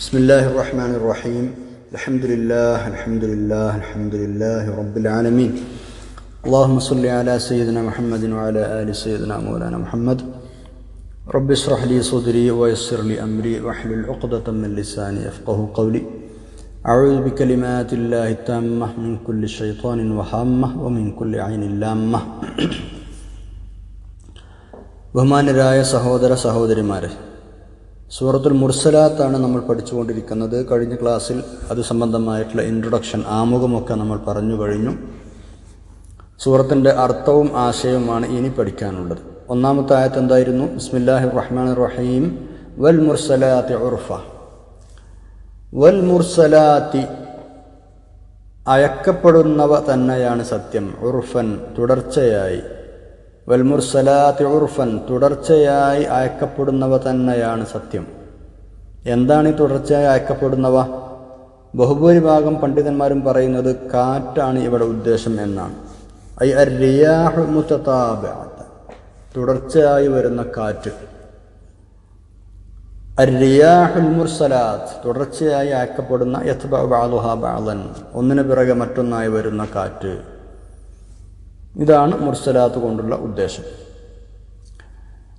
بسم الله الرحمن الرحيم الحمد لله الحمد لله الحمد لله رب العالمين اللهم صل على سيدنا محمد وعلى آل سيدنا مولانا محمد رب اشرح لي صدري ويسر لي أمري واحلل عقدة من لساني يفقه قولي أعوذ بكلمات الله التامة من كل شيطان وهامة ومن كل عين لامة ബഹുമാനരായ സഹോദര സഹോദരിമാരെ സൂറത്തുൽ മുർസലാത്താണ് നമ്മൾ പഠിച്ചുകൊണ്ടിരിക്കുന്നത്. കഴിഞ്ഞ ക്ലാസ്സിൽ അത് സംബന്ധമായിട്ടുള്ള ഇൻട്രൊഡക്ഷൻ ആമുഖമൊക്കെ നമ്മൾ പറഞ്ഞു കഴിഞ്ഞു. സൂറത്തിന്റെ അർത്ഥവും ആശയവുമാണ് ഇനി പഠിക്കാനുള്ളത്. ഒന്നാമത്തെ ആയത്ത് എന്തായിരുന്നു? ബിസ്മില്ലാഹി റഹ്മാൻ റഹീം. വൽ മുർസലാത്തി ഉർഫ. വൽ മുർസലാത്തി അയക്കപ്പെടുന്നവ തന്നെയാണ് സത്യം. ഉർഫൻ തുടർച്ചയായി. വൽമുർസലാത്തി ഉർഫൻ തുടർച്ചയായി അയക്കപ്പെടുന്നവ തന്നെയാണ് സത്യം. എന്താണ് ഈ തുടർച്ചയായി അയക്കപ്പെടുന്നവ? ബഹുഭൂരിഭാഗം പണ്ഡിതന്മാരും പറയുന്നത് കാറ്റാണ് ഇവിടെ ഉദ്ദേശം എന്നാണ്. ഐ മുത്തതാബഅത്ത് തുടർച്ചയായി വരുന്ന കാറ്റ്. അരിയാഹുൽ മുർസലാത്ത് തുടർച്ചയായി അയക്കപ്പെടുന്ന യത്ബ ബാലുഹ ബാലൻ ഒന്നിനു പിറകെ മറ്റൊന്നായി വരുന്ന കാറ്റ്. ഇതാണ് മുർസലാത്ത് കൊണ്ടുള്ള ഉദ്ദേശം.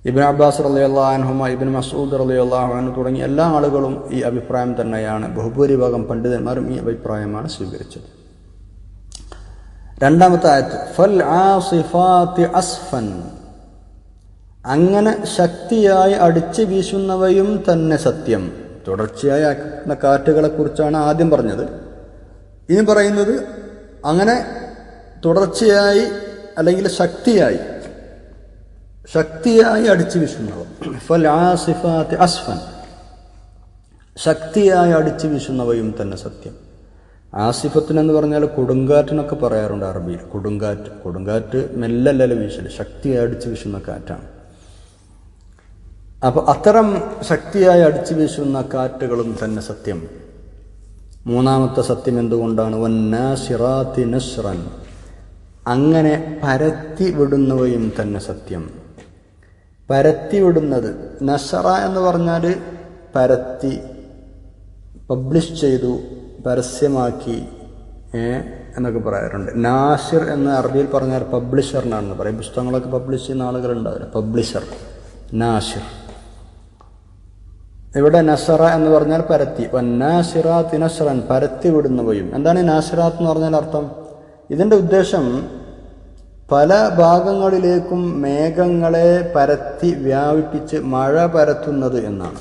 ഇബിൻ അബ്ബാസ് റലി അള്ളാഹുമ ഇബിൻ മസൂദ് റലി അള്ളാഹുനു തുടങ്ങിയ എല്ലാ ആളുകളും ഈ അഭിപ്രായം തന്നെയാണ്. ബഹുഭൂരിഭാഗം പണ്ഡിതന്മാരും ഈ അഭിപ്രായമാണ് സ്വീകരിച്ചത്. രണ്ടാമത്തെ ആയത്ത് ഫൽ ആസിഫാത്തി അസ്ഫൻ. അങ്ങനെ ശക്തിയായി അടിച്ചു വീശുന്നവയും തന്നെ സത്യം. തുടർച്ചയായി ആക്കുന്ന കാറ്റുകളെ കുറിച്ചാണ് ആദ്യം പറഞ്ഞത്. ഇനി പറയുന്നത് അങ്ങനെ തുടർച്ചയായി അല്ലെങ്കിൽ ശക്തിയായി. ശക്തിയായി അടിച്ചു വീശുന്നവ ഫൽ അസ്ഫൻ. ശക്തിയായി അടിച്ചു വീശുന്നവയും തന്നെ സത്യം. ആസിഫത്തിനെന്ന് പറഞ്ഞാൽ കൊടുങ്കാറ്റിനൊക്കെ പറയാറുണ്ട് അറബിയിൽ. കൊടുങ്കാറ്റ്. കൊടുങ്കാറ്റ് മെല്ലല്ലല്ല വീശൽ. ശക്തിയായി അടിച്ച് വീശുന്ന കാറ്റാണ്. അപ്പോൾ അത്തരം ശക്തിയായി അടിച്ചു വീശുന്ന കാറ്റുകളും തന്നെ സത്യം. മൂന്നാമത്തെ സത്യം എന്തുകൊണ്ടാണ്? വന്നാസിറാത്തി നസ്റൻ അങ്ങനെ പരത്തി വിടുന്നവയും തന്നെ സത്യം. പരത്തി വിടുന്നത് നഷറ എന്ന് പറഞ്ഞാൽ പരത്തി പബ്ലിഷ് ചെയ്തു പരസ്യമാക്കി എന്നൊക്കെ പറയാറുണ്ട്. നാഷിർ എന്ന് അറബിയിൽ പറഞ്ഞാൽ പബ്ലിഷറിനാണെന്ന് പറയും. പുസ്തകങ്ങളൊക്കെ പബ്ലിഷ് ചെയ്യുന്ന ആളുകളുണ്ടാവില്ല പബ്ലിഷർ നാഷിർ ഇവിടെ നസറ എന്ന് പറഞ്ഞാൽ പരത്തി. നാസിറ നസറൻ പരത്തി വിടുന്നവയും. എന്താണ് നാസിറാത്ത് എന്ന് പറഞ്ഞാൽ അർത്ഥം? ഇതിന്റെ ഉദ്ദേശം പല ഭാഗങ്ങളിലേക്കും മേഘങ്ങളെ പരത്തി വ്യാപിപ്പിച്ച് മഴ പരത്തുന്നത് എന്നാണ്.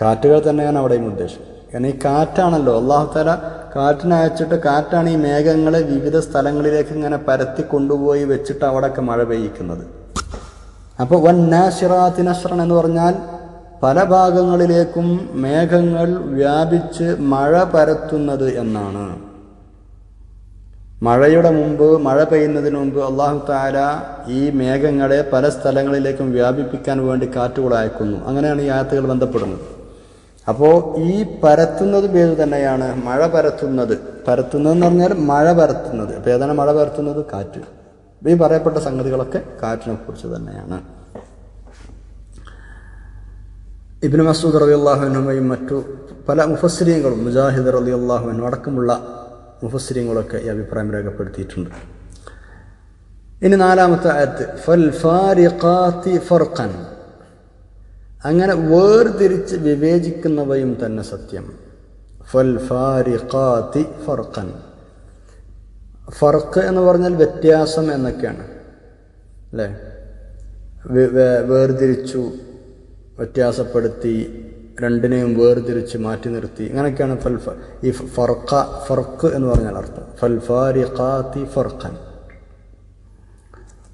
കാറ്റുകൾ തന്നെയാണ് അവിടെയും ഉദ്ദേശം. കാരണം ഈ കാറ്റാണല്ലോ അള്ളാഹു തല കാറ്റിനയച്ചിട്ട് കാറ്റാണ് ഈ മേഘങ്ങളെ വിവിധ സ്ഥലങ്ങളിലേക്ക് ഇങ്ങനെ പരത്തി കൊണ്ടുപോയി വെച്ചിട്ട് അവിടെയൊക്കെ മഴ പെയ്യിക്കുന്നത്. അപ്പോൾ വൻ നാഷിറാത്തി എന്ന് പറഞ്ഞാൽ പല ഭാഗങ്ങളിലേക്കും മേഘങ്ങൾ വ്യാപിച്ച് മഴ പരത്തുന്നത് എന്നാണ്. മഴയുടെ മുമ്പ് മഴ പെയ്യുന്നതിന് മുമ്പ് അള്ളാഹു താര ഈ മേഘങ്ങളെ പല സ്ഥലങ്ങളിലേക്കും വ്യാപിപ്പിക്കാൻ വേണ്ടി കാറ്റുകൾ അയക്കുന്നു. അങ്ങനെയാണ് ഈ ആയത്തുകൾ ബന്ധപ്പെടുന്നത്. അപ്പോൾ ഈ പരത്തുന്നത് പേര് തന്നെയാണ് മഴ പരത്തുന്നത്. പരത്തുന്നത് എന്ന് പറഞ്ഞാൽ മഴ പരത്തുന്നത്. അപ്പോൾ ഏതാണ് മഴ പരത്തുന്നത്? കാറ്റ്. ഈ പറയപ്പെട്ട സംഗതികളൊക്കെ കാറ്റിനെ കുറിച്ച് തന്നെയാണ്. ഇബിന് മസൂദ് റബി അള്ളാഹുവിനുമയും മറ്റു പല മുഫസ്രീങ്ങളും മുജാഹിദ് റലി അള്ളാഹുനും അടക്കമുള്ള മുഫസ്രീങ്ങളൊക്കെ ഈ അഭിപ്രായം രേഖപ്പെടുത്തിയിട്ടുണ്ട്. ഇനി നാലാമത്തെ ആയത്ത് ഫൽ ഫാരിഖാത്തി ഫർഖൻ. അങ്ങനെ വേർതിരിച്ച് വിവേചിക്കുന്നവയും തന്നെ സത്യം. ഫൽ ഫാരിഖാത്തി ഫർഖൻ. ഫർക്ക് എന്ന് പറഞ്ഞാൽ വ്യത്യാസം എന്നൊക്കെയാണ്. അല്ലേ? വേർതിരിച്ചു വ്യത്യാസപ്പെടുത്തി രണ്ടിനെയും വേർതിരിച്ച് മാറ്റി നിർത്തി. ഇങ്ങനെയൊക്കെയാണ് ഫൽ ഈ ഫർഖ ഫർക്ക് എന്ന് പറഞ്ഞാൽ അർത്ഥം. ഫൽ ഫാരിഖാത്തി ഫർഖൻ.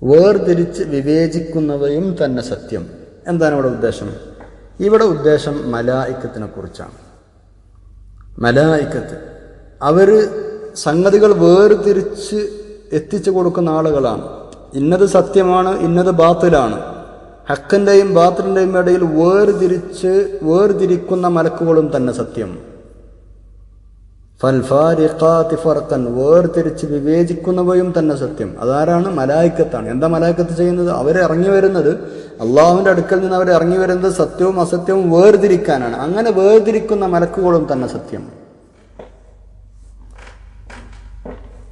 വേർതിരിച്ച് വിവേചിക്കുന്നവയും തന്നെ സത്യം. എന്താണ് ഇവിടെ ഉദ്ദേശം? ഇവിടെ ഉദ്ദേശം മലായിക്കത്തിനെ കുറിച്ചാണ്. മലായിക്കത്ത്. അവർ സംഗതികൾ വേർതിരിച്ച് എത്തിച്ചു കൊടുക്കുന്ന ആളുകളാണ്. ഇന്നത് സത്യമാണ് ഇന്നത് ബാത്തിലാണ്. ഹക്കിന്റെയും ബാത്തിലിന്റെയും ഇടയിൽ വേർതിരിച്ച് വേർതിരിക്കുന്ന മലക്കുകളും തന്നെ സത്യം. ഫൽഫാരിഖാത്തി വേർതിരിച്ച് വിവേചിക്കുന്നവയും തന്നെ സത്യം. അതാരാണ്? മലായിക്കത്താണ്. എന്താ മലായിക്കത്ത് ചെയ്യുന്നത്? അവർ ഇറങ്ങി വരുന്നത് അള്ളാഹുവിന്റെ അടുക്കൽ നിന്ന് അവർ ഇറങ്ങി വരുന്നത് സത്യവും അസത്യവും വേർതിരിക്കാനാണ്. അങ്ങനെ വേർതിരിക്കുന്ന മലക്കുകളും തന്നെ സത്യം.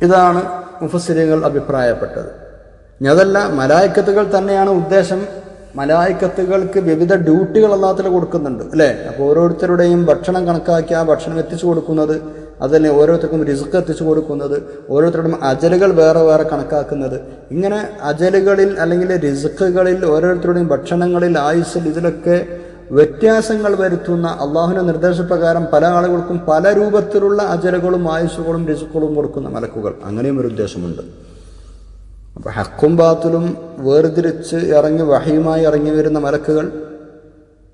ഇതാണ് മുഫസ്സിരികൾ അഭിപ്രായപ്പെട്ടത്. ഇനി അതല്ല മലായിക്കത്തുകൾ തന്നെയാണ് ഉദ്ദേശം മലായിക്കത്തുകൾക്ക് വിവിധ ഡ്യൂട്ടികൾ അള്ളാഹത്തിൽ കൊടുക്കുന്നുണ്ട് അല്ലേ? അപ്പോൾ ഓരോരുത്തരുടെയും ഭക്ഷണം കണക്കാക്കി ആ ഭക്ഷണം എത്തിച്ചു കൊടുക്കുന്നത് അതല്ലേ ഓരോരുത്തർക്കും റിസ്ക് എത്തിച്ചു കൊടുക്കുന്നത് ഓരോരുത്തരുടെയും അജലുകൾ വേറെ വേറെ കണക്കാക്കുന്നത്. ഇങ്ങനെ അജലുകളിൽ അല്ലെങ്കിൽ റിസ്ക്കുകളിൽ ഓരോരുത്തരുടെയും ഭക്ഷണങ്ങളിൽ ആയുസ്സിൽ ഇതിലൊക്കെ വ്യത്യാസങ്ങൾ വരുത്തുന്ന അള്ളാഹുവിന്റെ നിർദ്ദേശപ്രകാരം പല ആളുകൾക്കും പല രൂപത്തിലുള്ള അജലുകളും ആയുസ്സുകളും റിസ്ക്കുകളും കൊടുക്കുന്ന മലക്കുകൾ. അങ്ങനെയും ഒരു ഉദ്ദേശമുണ്ട്. അപ്പൊ ഹക്കും ബാത്തിലും വേർതിരിച്ച് ഇറങ്ങി വഹയുമായി ഇറങ്ങി വരുന്ന മലക്കുകൾ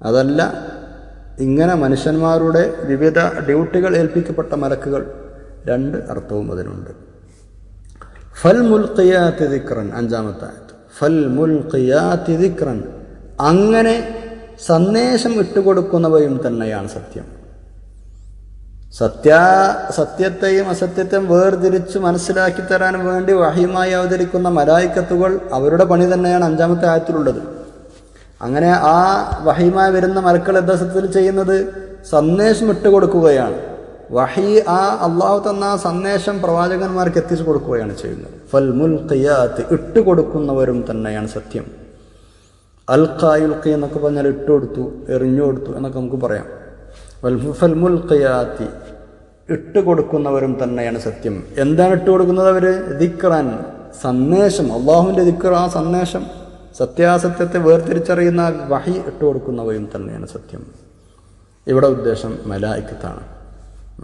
അതല്ല ഇങ്ങനെ മനുഷ്യന്മാരുടെ വിവിധ ഡ്യൂട്ടികൾ ഏൽപ്പിക്കപ്പെട്ട മലക്കുകൾ രണ്ട് അർത്ഥവും അതിനുണ്ട്. ഫൽ മുൽഖിയാത്തി ദിക്റൻ അഞ്ചാമത്തെ ഫൽ മുൽഖിയാത്തി ദിക്റൻ അങ്ങനെ സന്ദേശം ഇട്ടുകൊടുക്കുന്നവയും തന്നെയാണ് സത്യം. സത്യ സത്യത്തെയും അസത്യത്തെയും വേർതിരിച്ച് മനസ്സിലാക്കി തരാൻ വേണ്ടി വഹിയുമായി അവതരിക്കുന്ന മലായിക്കത്തുകൾ അവരുടെ പണി തന്നെയാണ് അഞ്ചാമത്തെ ആയത്തിലുള്ളത്. അങ്ങനെ ആ വഹിയുമായി വരുന്ന മലക്കൾ യഥാർത്ഥത്തിൽ ചെയ്യുന്നത്? സന്ദേശം ഇട്ട് കൊടുക്കുകയാണ്. വഹി ആ അള്ളാഹു തന്ന സന്ദേശം പ്രവാചകന്മാർക്ക് എത്തിച്ചു കൊടുക്കുകയാണ് ചെയ്യുന്നത്. ഫൽ മുൽ ഖിയാത്ത് ഇട്ടുകൊടുക്കുന്നവരും തന്നെയാണ് സത്യം. അൽ അൽഖായുൽഖി എന്നൊക്കെ പറഞ്ഞാൽ ഇട്ട് കൊടുത്തു എറിഞ്ഞു കൊടുത്തു എന്നൊക്കെ നമുക്ക് പറയാം. വൽഫൽ മുൽ ഖിയാത്തി ഇട്ട് കൊടുക്കുന്നവരും തന്നെയാണ് സത്യം. എന്താണ് ഇട്ട് കൊടുക്കുന്നത് അവർ ദിക്റാൻ സന്ദേശം. അള്ളാഹുവിന്റെ ദിക്ർ ആ സന്ദേശം. സത്യാസത്യത്തെ വേർതിരിച്ചറിയുന്ന വഹി ഇട്ട് കൊടുക്കുന്നവരും തന്നെയാണ് സത്യം. ഇവിടെ ഉദ്ദേശം മലായിക്കത്താണ്.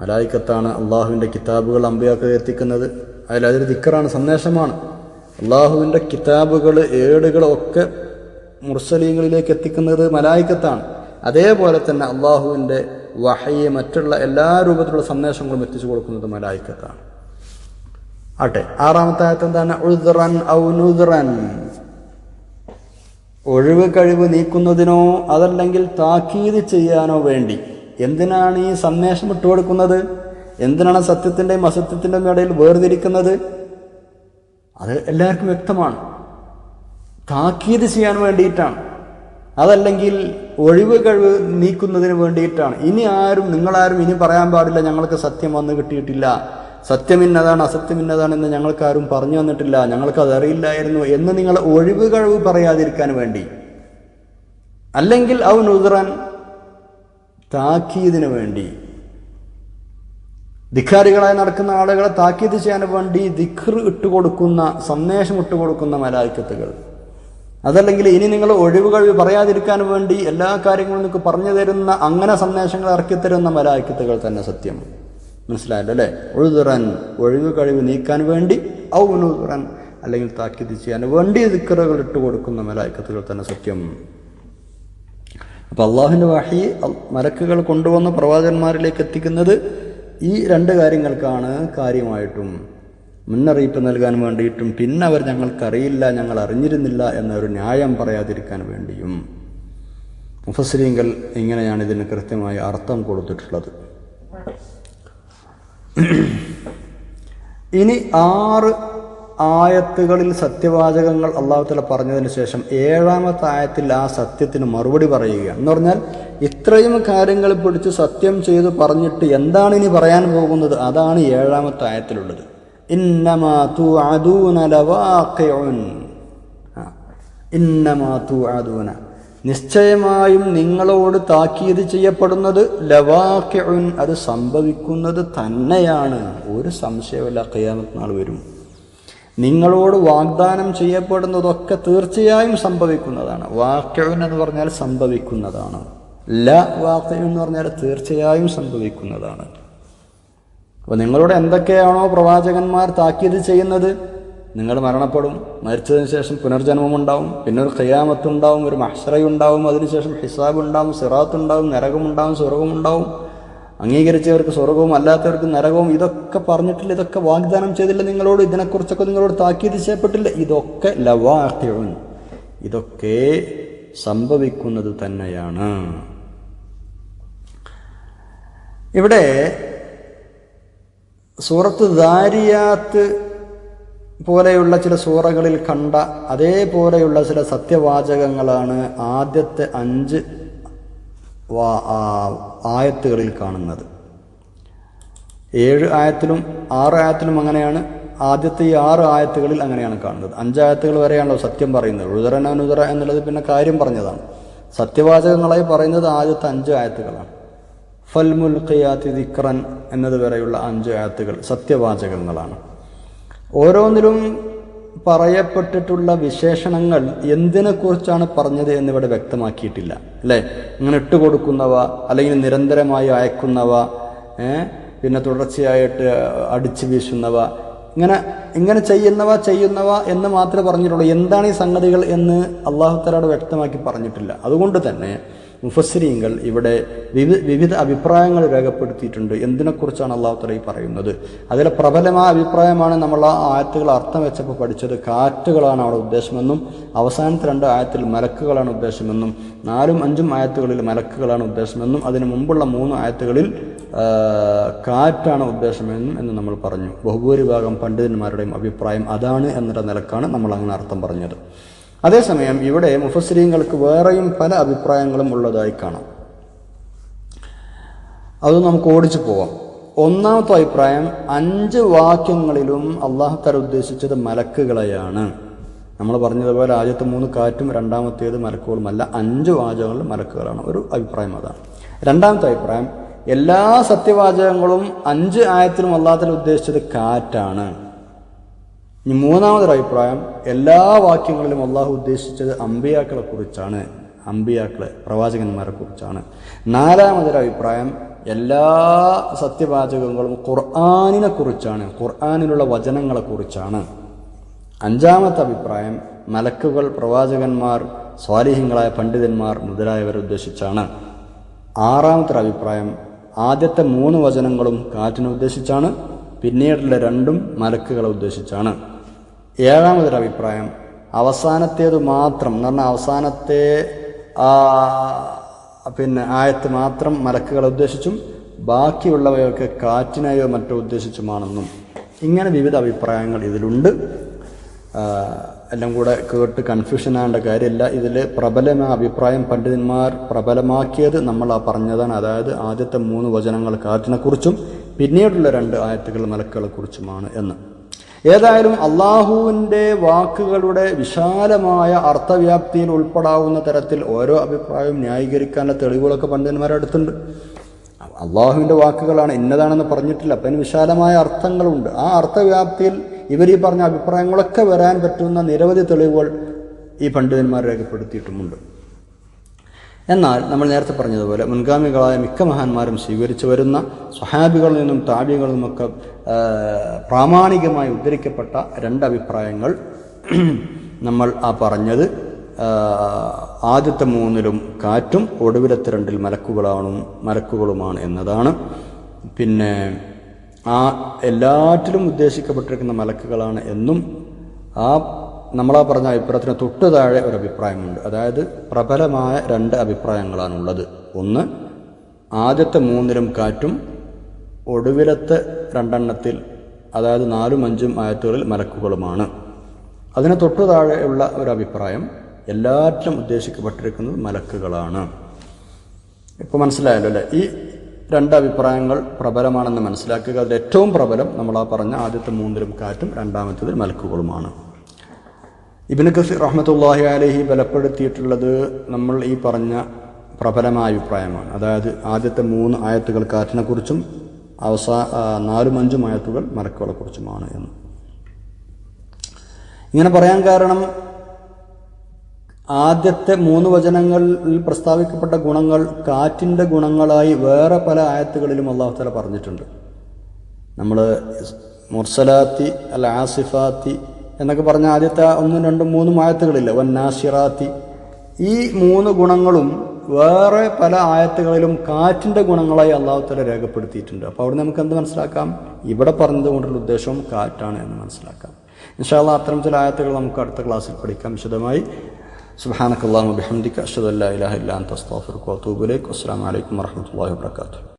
മലായിക്കത്താണ് അള്ളാഹുവിന്റെ കിതാബുകൾ അമ്പയാക്ക് എത്തിക്കുന്നത്. അതിൽ അതൊരു ദിക്കറാണ് സന്ദേശമാണ്. അള്ളാഹുവിന്റെ കിതാബുകൾ ഏടുകളൊക്കെ മുർസലീങ്ങളിലേക്ക് എത്തിക്കുന്നത് മലായിക്കത്താണ്. അതേപോലെ തന്നെ അള്ളാഹുവിന്റെ വഹയെ മറ്റുള്ള എല്ലാ രൂപത്തിലുള്ള സന്ദേശങ്ങളും എത്തിച്ചു കൊടുക്കുന്നത് മലായിക്കത്താണ്. ആട്ടെ ആറാമത്തെ ആയത്ത് എന്താണ് ഉദ്റൻ ഔ ഒഴിവ് കഴിവ് നീക്കുന്നതിനോ അതല്ലെങ്കിൽ താക്കീത് ചെയ്യാനോ വേണ്ടി. എന്തിനാണ് ഈ സന്ദേശം ഇട്ടുകൊടുക്കുന്നത്? എന്തിനാണ് സത്യത്തിന്റെയും അസത്യത്തിന്റെയും ഇടയിൽ വേർതിരിക്കുന്നത്? അത് എല്ലാവർക്കും വ്യക്തമാണ്. താക്കീത് ചെയ്യാൻ വേണ്ടിയിട്ടാണ്. അതല്ലെങ്കിൽ ഒഴിവ് കഴിവ് നീക്കുന്നതിന് വേണ്ടിയിട്ടാണ്. ഇനി ആരും നിങ്ങളാരും ഇനി പറയാൻ പാടില്ല ഞങ്ങൾക്ക് സത്യം വന്ന് കിട്ടിയിട്ടില്ല. സത്യമിന്നതാണ് ഇന്നതാണ് അസത്യം ഇന്നതാണ് എന്ന് ഞങ്ങൾക്ക് ആരും പറഞ്ഞു തന്നിട്ടില്ല ഞങ്ങൾക്ക് അതറിയില്ലായിരുന്നു എന്ന് നിങ്ങൾ ഒഴിവ് കഴിവ് പറയാതിരിക്കാൻ വേണ്ടി. അല്ലെങ്കിൽ അവൻ ഉദറാൻ താക്കീതിന് വേണ്ടി. ധിഖാരികളായി നടക്കുന്ന ആളുകളെ താക്കീത് ചെയ്യാൻ വേണ്ടി ദിഖർ ഇട്ടുകൊടുക്കുന്ന സന്ദേശം ഇട്ടുകൊടുക്കുന്ന മലായിക്കത്തുകൾ. അതല്ലെങ്കിൽ ഇനി നിങ്ങൾ ഒഴിവുകൾ പറയാതിരിക്കാൻ വേണ്ടി എല്ലാ കാര്യങ്ങളും നിങ്ങൾക്ക് പറഞ്ഞു തരുന്ന അങ്ങനെ സന്ദേശങ്ങൾ ഇറക്കി തരുന്ന മലായിക്കത്തുകൾ തന്നെ സത്യം. മനസ്സിലായല്ലോ അല്ലേ? ഒഴുതുറൻ ഒഴിവ് കഴിവ് നീക്കാൻ വേണ്ടി ഔനുതുറൻ അല്ലെങ്കിൽ താക്കീത് ചെയ്യാൻ വേണ്ടി ദിക്കറുകൾ ഇട്ട് കൊടുക്കുന്ന മലായിക്കത്തുകൾ തന്നെ സത്യം. അപ്പൊ അള്ളാഹുവിന്റെ വഹി മലക്കുകൾ കൊണ്ടുവന്ന് പ്രവാചകന്മാരിലേക്ക് എത്തിക്കുന്നത് ഈ രണ്ട് കാര്യങ്ങൾക്കാണ് കാര്യമായിട്ടും. മുന്നറിയിപ്പ് നൽകാൻ വേണ്ടിയിട്ടും പിന്നെ അവർ ഞങ്ങൾക്കറിയില്ല ഞങ്ങൾ അറിഞ്ഞിരുന്നില്ല എന്നൊരു ന്യായം പറയാതിരിക്കാൻ വേണ്ടിയും മുഫസ്രീങ്കൽ ഇങ്ങനെയാണ് ഇതിന് കൃത്യമായി അർത്ഥം കൊടുത്തിട്ടുള്ളത്. ഇനി ആറ് ആയത്തുകളിൽ സത്യവാചകങ്ങൾ അള്ളാഹുത്തല പറഞ്ഞതിന് ശേഷം ഏഴാമത്തെ ആയത്തിൽ ആ സത്യത്തിന് മറുപടി പറയുകയാണ് എന്ന് പറഞ്ഞാൽ ഇത്രയും കാര്യങ്ങൾ പിടിച്ച് സത്യം ചെയ്ത് പറഞ്ഞിട്ട് എന്താണ് ഇനി പറയാൻ പോകുന്നത്? അതാണ് ഏഴാമത്തെ ആയത്തിലുള്ളത്. നിശ്ചയമായും നിങ്ങളോട് താക്കീത് ചെയ്യപ്പെടുന്നത് ലവാഖിഉൻ അത് സംഭവിക്കുന്നത് തന്നെയാണ്. ഒരു സംശയമില്ല ഖിയാമത്ത് നാൾ വരും. നിങ്ങളോട് വാഗ്ദാനം ചെയ്യപ്പെടുന്നതൊക്കെ തീർച്ചയായും സംഭവിക്കുന്നതാണ്. വാക്യവൻ എന്ന് പറഞ്ഞാൽ സംഭവിക്കുന്നതാണ്. ല വാക്യം എന്ന് പറഞ്ഞാൽ തീർച്ചയായും സംഭവിക്കുന്നതാണ്. അപ്പോൾ നിങ്ങളോട് എന്തൊക്കെയാണോ പ്രവാചകന്മാർ താക്കീത് ചെയ്യുന്നത്? നിങ്ങൾ മരണപ്പെടും മരിച്ചതിന് ശേഷം പുനർജന്മം ഉണ്ടാവും പിന്നെ ഒരു ഖയാമത്തുണ്ടാവും ഒരു മഹ്സറയുണ്ടാവും അതിനുശേഷം ഹിസാബ് ഉണ്ടാവും സിറാത്ത് ഉണ്ടാവും നരകമുണ്ടാവും സ്വർഗമുണ്ടാവും അംഗീകരിച്ചവർക്ക് സ്വർഗവും അല്ലാത്തവർക്ക് നരകവും ഇതൊക്കെ പറഞ്ഞിട്ടില്ല ഇതൊക്കെ വാഗ്ദാനം ചെയ്തില്ല നിങ്ങളോട് ഇതിനെക്കുറിച്ചൊക്കെ നിങ്ങളോട് താക്കീത് ചെയ്യപ്പെട്ടില്ല. ഇതൊക്കെ ലവാഹ്യവൻ ഇതൊക്കെ സംഭവിക്കുന്നത് തന്നെയാണ്. ഇവിടെ സൂറത്ത് ദാരിയാത്ത് പോലെയുള്ള ചില സൂറകളിൽ കണ്ട അതേപോലെയുള്ള ചില സത്യവാചകങ്ങളാണ് ആദ്യത്തെ അഞ്ച് ആയത്തുകളിൽ കാണുന്നത്. ഏഴ് ആയത്തിലും ആറ് ആയത്തിലും അങ്ങനെയാണ് ആദ്യത്തെ ഈ ആറ് ആയത്തുകളിൽ അങ്ങനെയാണ് കാണുന്നത്. അഞ്ചായത്തുകൾ വരെയാണല്ലോ സത്യം പറയുന്നത്. ഉദരനുദര എന്നുള്ളത് പിന്നെ കാര്യം പറഞ്ഞതാണ്. സത്യവാചകങ്ങളായി പറയുന്നത് ആദ്യത്തെ അഞ്ച് ആയത്തുകളാണ്. ഫൽമുൽ ഖിയാത്തി ദിക്റൻ എന്നത് വരെയുള്ള അഞ്ച് ആയത്തുകൾ സത്യവാചകങ്ങളാണ്. ഓരോന്നിലും പറയപ്പെട്ടിട്ടുള്ള വിശേഷണങ്ങൾ എന്തിനെക്കുറിച്ചാണ് പറഞ്ഞത് എന്നിവിടെ വ്യക്തമാക്കിയിട്ടില്ല. അല്ലേ? ഇങ്ങനെ ഇട്ടുകൊടുക്കുന്നവ അല്ലെങ്കിൽ നിരന്തരമായി അയക്കുന്നവ പിന്നെ തുടർച്ചയായിട്ട് അടിച്ചു വീശുന്നവ ഇങ്ങനെ ഇങ്ങനെ ചെയ്യുന്നവ ചെയ്യുന്നവ എന്ന് മാത്രമേ പറഞ്ഞിട്ടുള്ളൂ. എന്താണ് ഈ സംഗതികൾ എന്ന് അള്ളാഹുത്തലോട് തലാട് വ്യക്തമാക്കി പറഞ്ഞിട്ടില്ല. അതുകൊണ്ട് തന്നെ മുഫസ്സിരീങ്ങൾ ഇവിടെ വിവിധ വിവിധ അഭിപ്രായങ്ങൾ രേഖപ്പെടുത്തിയിട്ടുണ്ട്. എന്തിനെക്കുറിച്ചാണ് അള്ളാഹു തല പറയുന്നത്? അതിലെ പ്രബലമായ അഭിപ്രായമാണ് നമ്മൾ ആ ആയത്തുകൾ അർത്ഥം വെച്ചപ്പോൾ പഠിച്ചത് കാറ്റുകളാണ് അവിടെ ഉദ്ദേശമെന്നും അവസാനത്തെ രണ്ട് ആയത്തിൽ മലക്കുകളാണ് ഉദ്ദേശമെന്നും നാലും അഞ്ചും ആയത്തുകളിൽ മലക്കുകളാണ് ഉദ്ദേശമെന്നും അതിന് മുമ്പുള്ള മൂന്ന് ആയത്തുകളിൽ കാറ്റാണ് ഉദ്ദേശമെന്നും എന്ന് നമ്മൾ പറഞ്ഞു. ബഹുഭൂരിഭാഗം പണ്ഡിതന്മാരുടെയും അഭിപ്രായം അതാണ് എന്നുള്ള നിലക്കാണ് നമ്മൾ അങ്ങനെ അർത്ഥം പറഞ്ഞത്. അതേസമയം ഇവിടെ മുഫസ്രീങ്ങൾക്ക് വേറെയും പല അഭിപ്രായങ്ങളും ഉള്ളതായി കാണാം. അത് നമുക്ക് ഓടിച്ചു പോവാം. ഒന്നാമത്തെ അഭിപ്രായം അഞ്ച് വാക്യങ്ങളിലും അള്ളാഹു തല ഉദ്ദേശിച്ചത് മലക്കുകളെയാണ്. നമ്മൾ പറഞ്ഞതുപോലെ ആദ്യത്തെ മൂന്ന് കാറ്റും രണ്ടാമത്തേത് മലക്കുകളുമല്ല. അഞ്ച് വാചകങ്ങളിലും മലക്കുകളാണ്. ഒരു അഭിപ്രായം അതാണ്. രണ്ടാമത്തെ അഭിപ്രായം എല്ലാ സത്യവാചകങ്ങളും അഞ്ച് ആയത്തിലും അള്ളാഹു ഉദ്ദേശിച്ചത് കാറ്റാണ്. ഇനി മൂന്നാമതൊരു അഭിപ്രായം എല്ലാ വാക്യങ്ങളിലും അള്ളാഹു ഉദ്ദേശിച്ചത് അമ്പിയാക്കളെ കുറിച്ചാണ് അമ്പിയാക്കളെ പ്രവാചകന്മാരെ കുറിച്ചാണ്. നാലാമതൊരു അഭിപ്രായം എല്ലാ സത്യവാചകങ്ങളും ഖുർആാനിനെ കുറിച്ചാണ് ഖുർആാനിലുള്ള വചനങ്ങളെ കുറിച്ചാണ്. അഞ്ചാമത്തെ അഭിപ്രായം മലക്കുകൾ പ്രവാചകന്മാർ സ്വാലിഹ്യങ്ങളായ പണ്ഡിതന്മാർ മുതലായവരെ ഉദ്ദേശിച്ചാണ്. ആറാമത്തെ അഭിപ്രായം ആദ്യത്തെ മൂന്ന് വചനങ്ങളും കാറ്റിനെ ഉദ്ദേശിച്ചാണ് പിന്നീടുള്ള രണ്ടും മലക്കുകളെ ഉദ്ദേശിച്ചാണ്. ഏഴാമതൊരു അഭിപ്രായം. അവസാനത്തേത് മാത്രം എന്ന് പറഞ്ഞാൽ അവസാനത്തെ പിന്നെ ആയത്ത് മാത്രം മലക്കുകളെ ഉദ്ദേശിച്ചും ബാക്കിയുള്ളവയൊക്കെ കാറ്റിനെയോ മറ്റോ ഉദ്ദേശിച്ചുമാണെന്നും ഇങ്ങനെ വിവിധ അഭിപ്രായങ്ങൾ ഇതിലുണ്ട്. എല്ലാം കൂടെ കേട്ട് കൺഫ്യൂഷൻ ആകേണ്ട കാര്യമില്ല. ഇതിൽ പ്രബലമായ അഭിപ്രായം പണ്ഡിതന്മാർ പ്രബലമാക്കിയത് നമ്മൾ ആ പറഞ്ഞതാണ്. അതായത് ആദ്യത്തെ മൂന്ന് വചനങ്ങൾ കാറ്റിനെക്കുറിച്ചും പിന്നീടുള്ള രണ്ട് ആയത്തുകൾ മലക്കുകളെക്കുറിച്ചുമാണ് എന്ന്. ഏതായാലും അള്ളാഹുവിന്റെ വാക്കുകളുടെ വിശാലമായ അർത്ഥവ്യാപ്തിയിൽ ഉൾപ്പെടാവുന്ന തരത്തിൽ ഓരോ അഭിപ്രായവും ന്യായീകരിക്കാനുള്ള തെളിവുകളൊക്കെ പണ്ഡിതന്മാരുടെ അടുത്തുണ്ട്. അള്ളാഹുവിന്റെ വാക്കുകളാണ് ഇന്നതാണെന്ന് പറഞ്ഞിട്ടില്ല. അപ്പം അതിന് വിശാലമായ അർത്ഥങ്ങളുണ്ട്. ആ അർത്ഥവ്യാപ്തിയിൽ ഇവർ ഈ പറഞ്ഞ അഭിപ്രായങ്ങളൊക്കെ വരാൻ പറ്റുന്ന നിരവധി തെളിവുകൾ ഈ പണ്ഡിതന്മാർ രേഖപ്പെടുത്തിയിട്ടുമുണ്ട്. എന്നാൽ നമ്മൾ നേരത്തെ പറഞ്ഞതുപോലെ മുൻഗാമികളായ മിക്ക മഹാന്മാരും സ്വീകരിച്ചു വരുന്ന സ്വഹാബികളിൽ നിന്നും താബികളിൽ നിന്നുമൊക്കെ പ്രാമാണികമായി ഉദ്ധരിക്കപ്പെട്ട രണ്ടഭിപ്രായങ്ങൾ നമ്മൾ ആ പറഞ്ഞത്. ആദ്യത്തെ മൂന്നിലും കാറ്റും ഒടുവിലത്തെ രണ്ടിൽ മലക്കുകളാണ് മലക്കുകളുമാണ് എന്നതാണ്. പിന്നെ ആ എല്ലാറ്റിലും ഉദ്ദേശിക്കപ്പെട്ടിരിക്കുന്ന മലക്കുകളാണ് എന്നും ആ നമ്മളാ പറഞ്ഞ അഭിപ്രായത്തിന് തൊട്ടു താഴെ ഒരു അഭിപ്രായമുണ്ട്. അതായത് പ്രബലമായ രണ്ട് അഭിപ്രായങ്ങളാണുള്ളത്. ഒന്ന് ആദ്യത്തെ മൂന്നിലും കാറ്റും ഒടുവിലത്തെ രണ്ടെണ്ണത്തിൽ അതായത് നാലും അഞ്ചും ആയത്തുകളിൽ മലക്കുകളുമാണ്. അതിന് തൊട്ടു താഴെയുള്ള ഒരു അഭിപ്രായം എല്ലാറ്റിലും ഉദ്ദേശിക്കപ്പെട്ടിരിക്കുന്നത് മലക്കുകളാണ്. ഇപ്പോൾ മനസ്സിലായല്ലോ അല്ലേ? ഈ രണ്ട് അഭിപ്രായങ്ങൾ പ്രബലമാണെന്ന് മനസ്സിലാക്കുക. അതിൽ ഏറ്റവും പ്രബലം നമ്മൾ ആ പറഞ്ഞ ആദ്യത്തെ മൂന്നിലും കാറ്റും രണ്ടാമത്തേതിൽ മലക്കുകളുമാണ്. ഇബിന് കസീർ റഹ്മത്തുല്ലാഹി അലഹി ബലപ്പെടുത്തിയിട്ടുള്ളത് നമ്മൾ ഈ പറഞ്ഞ പ്രബലമായ അഭിപ്രായമാണ്. അതായത് ആദ്യത്തെ മൂന്ന് ആയത്തുകൾ കാറ്റിനെക്കുറിച്ചും അവസാ നാലും അഞ്ചും ആയത്തുകൾ മരക്കുകളെക്കുറിച്ചുമാണ് എന്ന്. ഇങ്ങനെ പറയാൻ കാരണം ആദ്യത്തെ മൂന്ന് വചനങ്ങളിൽ പ്രസ്താവിക്കപ്പെട്ട ഗുണങ്ങൾ കാറ്റിന്റെ ഗുണങ്ങളായി വേറെ പല ആയത്തുകളിലും അള്ളാഹു തല പറഞ്ഞിട്ടുണ്ട്. നമ്മൾ മുർസലാത്തി അൽ ആസിഫാത്തി എന്നൊക്കെ പറഞ്ഞ ആദ്യത്തെ ഒന്നും രണ്ടും മൂന്നും ആയത്തുകളില്ല. വന്നാസിറാത്തി. ഈ മൂന്ന് ഗുണങ്ങളും വേറെ പല ആയത്തുകളിലും കാറ്റിന്റെ ഗുണങ്ങളായി അള്ളാഹുത്തല രേഖപ്പെടുത്തിയിട്ടുണ്ട്. അപ്പോൾ അവിടെ നമുക്ക് എന്ത് മനസ്സിലാക്കാം? ഇവിടെ പറഞ്ഞത് കൊണ്ടുള്ള ഉദ്ദേശം കാറ്റാണ് എന്ന് മനസ്സിലാക്കാം. ഇൻഷാല്ല അത്തരം ചില ആയത്തുകൾ നമുക്ക് അടുത്ത ക്ലാസ്സിൽ പഠിക്കാം വിശദമായി. സുബാനക്കല്ലാഹു ബിഹംദിക അഷ്ഹദു അല്ലാ ഇലാഹ ഇല്ലാ അൻത അസ്തഗ്ഫിറുക വഅതൂബു ഇലൈക്.